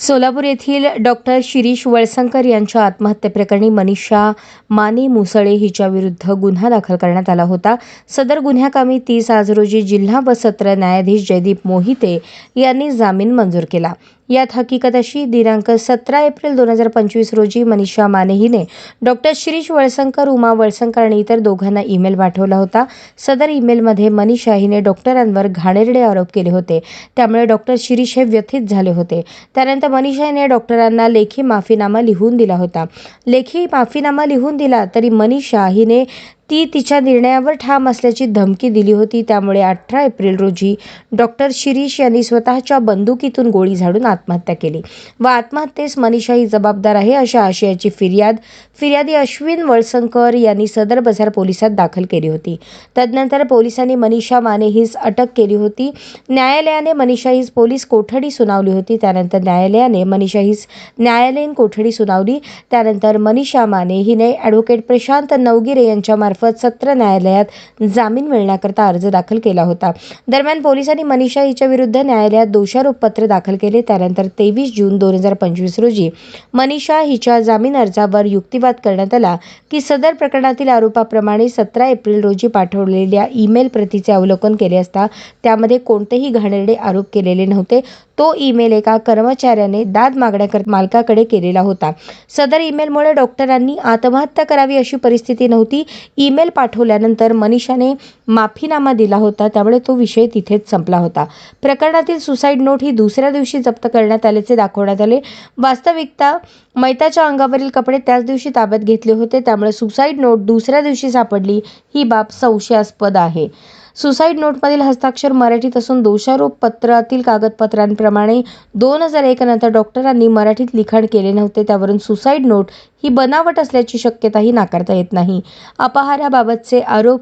सोलापूर येथील डॉक्टर शिरीष वळसंकर यांच्या आत्महत्येप्रकरणी मनीषा माने मुसळे हिच्याविरुद्ध गुन्हा दाखल करण्यात आला होता. सदर गुन्ह्याकामी तीस आज रोजी जिल्हा व सत्र न्यायाधीश जयदीप मोहिते यांनी जामीन मंजूर केला. यात हकीकत अशी दिनांक सतरा एप्रिल दोन हजार पंचवीस रोजी मनीषा माने हिने डॉक्टर शिरीष वळसंकर उमा वळसंकर आणि इतर दोघांना ईमेल पाठवला होता. सदर ईमेलमध्ये मनीषा हिने डॉक्टरांवर घाणेरडे आरोप केले होते. त्यामुळे डॉक्टर शिरीष हे व्यथित झाले होते. त्यानंतर मनीषा हिने डॉक्टरांना लेखी माफीनामा लिहून दिला होता. लेखी माफीनामा लिहून दिला तरी मनीषा हिने ती तिच्या निर्णयावर ठाम असल्याची धमकी दिली होती. त्यामुळे अठरा एप्रिल रोजी डॉक्टर शिरीष यांनी स्वतःच्या बंदुकीतून गोळी झाडून आत्महत्या केली. व आत्महत्येस मनीषा ही जबाबदार आहे अशा आशयाची फिर्याद फिर्यादी अश्विन वळसंकर यांनी सदर बाजार पोलिसात दाखल केली होती. तदनंतर पोलिसांनी मनीषा माने हीच अटक केली होती. न्यायालयाने मनीषा हीच पोलीस कोठडी सुनावली होती. त्यानंतर न्यायालयाने मनीषा हीच न्यायालयीन कोठडी सुनावली. त्यानंतर मनीषा माने हिने ॲडव्होकेट प्रशांत नवगिरे यांच्यामार्फत सत्र न्यायालयात जामीन मिळण्याकरता अर्ज दाखल केला होता. दरम्यान पोलिसांनी मनीषा हिच्या विरुद्ध न्यायालयात दोषारोपपत्र दाखल केले. त्यानंतर तेवीस जून दोन हजार पंचवीस रोजी मनीषा हिच्या जामीन अर्जावर युक्तिवाद करण्यात आला की सदर प्रकरणातील आरोपाप्रमाणे सतरा एप्रिल रोजी पाठवलेल्या ईमेल प्रतीचे अवलोकन केले असता त्यामध्ये कोणतेही घाणेरडे आरोप केलेले नव्हते. तो ईमेल एका कर्मचाऱ्याने दाद मागण्याकर मालकाकडे केलेला होता. सदर ईमेलमुळे डॉक्टरांनी आत्महत्या करावी अशी परिस्थिती नव्हती. ईमेल पाठवल्यानंतर मनीषाने माफीनामा दिला होता. त्यामुळे तो विषय तिथेच संपला होता. प्रकरणातील सुसाईड नोट ही दुसऱ्या दिवशी जप्त करण्यात आल्याचे दाखवण्यात आले. वास्तविकता मैताच्या अंगावरील कपडे त्याच दिवशी ताब्यात घेतले होते. त्यामुळे सुसाईड नोट दुसऱ्या दिवशी सापडली. ही बाब संशयास्पद आहे. सुसाईड नोटमधील हस्ताक्षर मराठीत असून दोषारोप पत्रातील कागदपत्रांप्रमाणे दोन हजार एक नंतर डॉक्टरांनी मराठीत लिखाण केले नव्हते. त्यावरून सुसाईड नोट ही बनावट असल्याची शक्यताही नाकारता येत नाही. अपहाराबाबतचे आरोप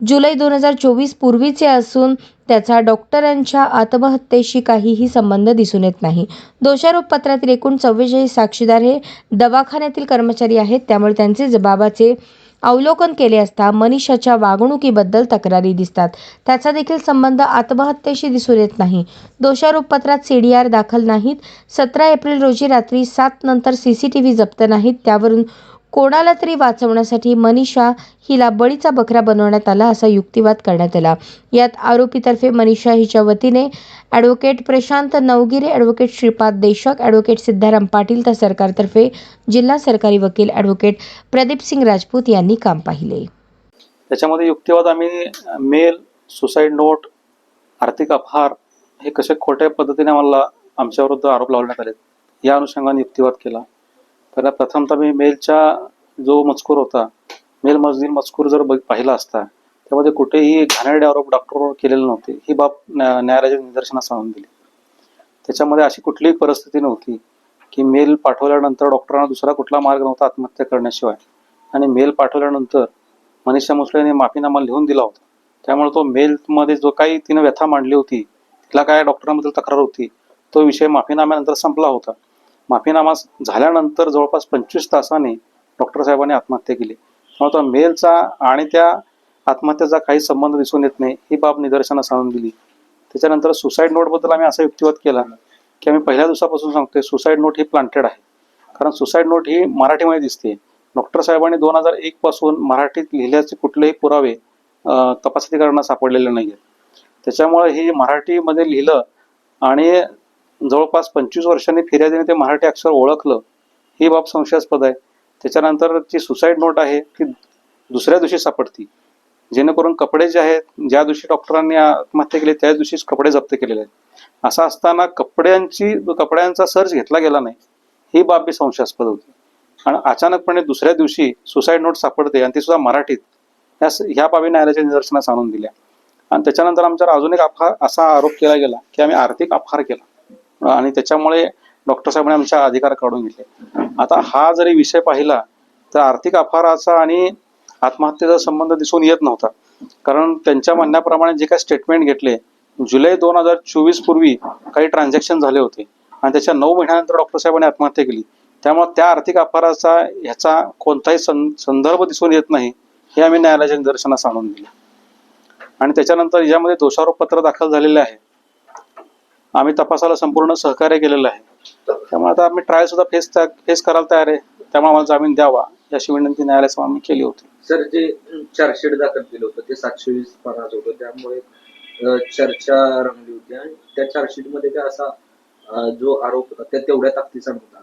जुलै दोन हजार चोवीस पूर्वीचे असून त्याचा डॉक्टरांच्या आत्महत्येशी काहीही संबंध दिसून येत नाही. दोषारोप पत्रातील एकूण चव्वेचाळीस साक्षीदार हे दवाखान्यातील कर्मचारी आहेत. त्यामुळे त्यांचे जबाबाचे अवलोकन केले असता मनीषाच्या वागणुकीबद्दल तक्रारी दिसतात. त्याचा देखील संबंध आत्महत्येशी दिसून येत नाही. दोषारोप पत्रात सी डी आर दाखल नाहीत. सतरा एप्रिल रोजी रात्री सात नंतर सी सी टी व्ही जप्त नाहीत. त्यावरून कोणाला तरी वाचवण्यासाठी मनीषा हिला बळीचा बकरा बनवण्यात आला असा युक्तिवाद करण्यात आला. यात आरोपीतर्फे मनीषा हिच्या वतीने advocate Prashant Navgire advocate Shripad Deshak advocate Siddharam Patil तर सरकारतर्फे जिल्हा सरकारी वकील ॲडव्होकेट प्रदीप सिंग राजपूत यांनी काम पाहिले. त्याच्यामध्ये युक्तिवाद आम्ही मेल सुसाईड नोट आर्थिक अपहार हे कसे खोट्या पद्धतीने आम्हाला आमच्याविरुद्ध आरोप लावण्यात आले या अनुषंगाने युक्तिवाद केला. पहिला प्रथमतः मी मेलचा जो मजकूर होता मेल मजदूर मजकूर जर बघ पाहिला असता त्यामध्ये कुठेही घाणेरडे आरोप डॉक्टरवर केलेले नव्हते. ही बाब न्या- न्यायालयाच्या निदर्शनास आणून दिली. त्याच्यामध्ये अशी कुठलीही परिस्थिती नव्हती की मेल पाठवल्यानंतर डॉक्टरांना दुसरा कुठला मार्ग नव्हता आत्महत्या करण्याशिवाय. आणि मेल पाठवल्यानंतर मनीषा मुसळेने माफीनामा लिहून दिला होता. त्यामुळे तो मेलमध्ये जो काही तिने व्यथा मांडली होती तिला काय डॉक्टरांबद्दल तक्रार होती तो विषय माफीनाम्यानंतर संपला होता. माफीनामा झाल्यानंतर जवळपास पंचवीस तासाने डॉक्टर साहेबांनी आत्महत्या केली. त्यामुळे तो मेलचा आणि त्या आत्महत्येचा काही संबंध दिसून येत नाही ही बाब निदर्शनास आणून दिली. त्याच्यानंतर सुसाईड नोटबद्दल आम्ही असा युक्तिवाद केला की आम्ही पहिल्या दिवसापासून सांगतोय सुसाईड नोट ही प्लांटेड आहे. कारण सुसाईड नोट ही मराठीमध्ये दिसते. डॉक्टर साहेबांनी दोन हजार एक पासून मराठीत लिहिल्याचे कुठलेही पुरावे अं, सापडलेले नाही आहेत त्याच्यामुळे हे मराठीमध्ये लिहिलं आणि जवळपास पंचवीस वर्षांनी फिर्यादीने ते मराठी अक्षर ओळखलं ही बाब संशयास्पद आहे. त्याच्यानंतर जी सुसाईड नोट आहे ती दुसऱ्या दिवशी सापडती. जेणेकरून कपडे जे आहेत ज्या दिवशी डॉक्टरांनी आत्महत्या केली त्याच दिवशीच कपडे जप्त केलेले आहेत. असं असताना कपड्यांची कपड्यांचा सर्च घेतला गेला नाही ही बाब बी संशयास्पद होती. आणि अचानकपणे दुसऱ्या दिवशी सुसाईड नोट सापडते आणि ती सुद्धा मराठीत. या ह्या बाबी न्यायालयाच्या निदर्शनास आणून दिल्या. आणि त्याच्यानंतर आमच्यावर अजून एक अफार असा आरोप केला गेला की आम्ही आर्थिक अपहार केला. आणि त्याच्यामुळे डॉक्टर साहेबांनी आमच्या अधिकार काढून घेतले. आता हा जरी विषय पाहिला तर आर्थिक अपहाराचा आणि आत्महत्येचा संबंध दिसून येत नव्हता. कारण त्यांच्या म्हणण्याप्रमाणे जे काही स्टेटमेंट घेतले जुलै दोन हजार चोवीस पूर्वी काही ट्रान्झॅक्शन झाले होते. आणि त्याच्या नऊ महिन्यानंतर डॉक्टर साहेबांनी आत्महत्या केली. त्यामुळे त्या आर्थिक अपहाराचा ह्याचा कोणताही सं संदर्भ दिसून येत नाही हे आम्ही न्यायालयाच्या निदर्शनास आणून दिले. आणि त्याच्यानंतर यामध्ये दोषारोप पत्र दाखल झालेले आहे. आम्ही तपासाला संपूर्ण सहकार्य केलेलं आहे. त्यामुळे आता आम्ही ट्रायल सुद्धा फेस फेस करायला तयार आहे. त्यामुळे आम्हाला जामीन द्यावा अशी विनंती न्यायालयासमोर आम्ही केली होती. सर जे चार्जशीट दाखल केलं होतं ते सातशे वीस पानाचं होतं त्यामुळे चर्चा रंगली होती आणि त्या चार्जशीटमध्ये काय असा जो आरोप होता त्या तेवढ्या ताकदीचा नव्हता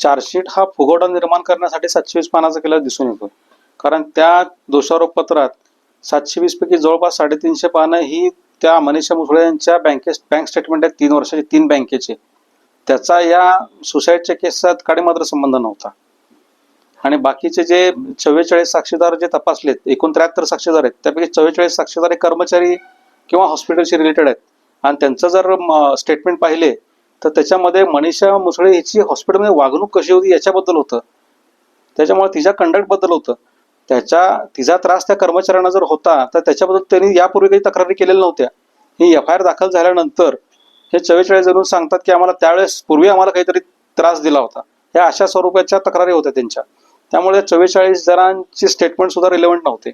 चार्जशीट हा फुगवटा निर्माण करण्यासाठी सातशे वीस पानाचा केला दिसून येतो. कारण त्या दोषारोप पत्रात सातशे वीस पैकी जवळपास साडेतीनशे पानं ही त्या मनीषा मुसळे यांच्या बँके बँक स्टेटमेंट आहेत तीन वर्षाचे तीन बँकेचे त्याचा या सुसाईडच्या केसात काडी मात्र संबंध नव्हता. आणि बाकीचे जे चव्वेचाळीस साक्षीदार जे तपासलेत एकूण त्र्याहत्तर साक्षीदार आहेत त्यापैकी चव्वेचाळीस साक्षीदार हे कर्मचारी किंवा हॉस्पिटलशी रिलेटेड आहेत. आणि त्यांचं जर स्टेटमेंट पाहिले तर त्याच्यामध्ये मनीषा मुसळे हिची हॉस्पिटलमध्ये वागणूक कशी होती याच्याबद्दल होतं. त्याच्यामुळे तिच्या कंडक्टबद्दल होतं. त्याच्या तिचा त्रास त्या कर्मचाऱ्यांना जर होता तर त्याच्याबद्दल त्यांनी यापूर्वी काही तक्रारी केलेल्या नव्हत्या. ही एफ आय आर दाखल झाल्यानंतर हे चव्वेचाळीस जण सांगतात की आम्हाला त्यावेळेस पूर्वी आम्हाला काहीतरी त्रास दिला होता. ह्या अशा स्वरूपाच्या तक्रारी होत्या त्यांच्या. त्यामुळे चव्वेचाळीस जणांची स्टेटमेंट सुद्धा रिलेव्हंट नव्हते.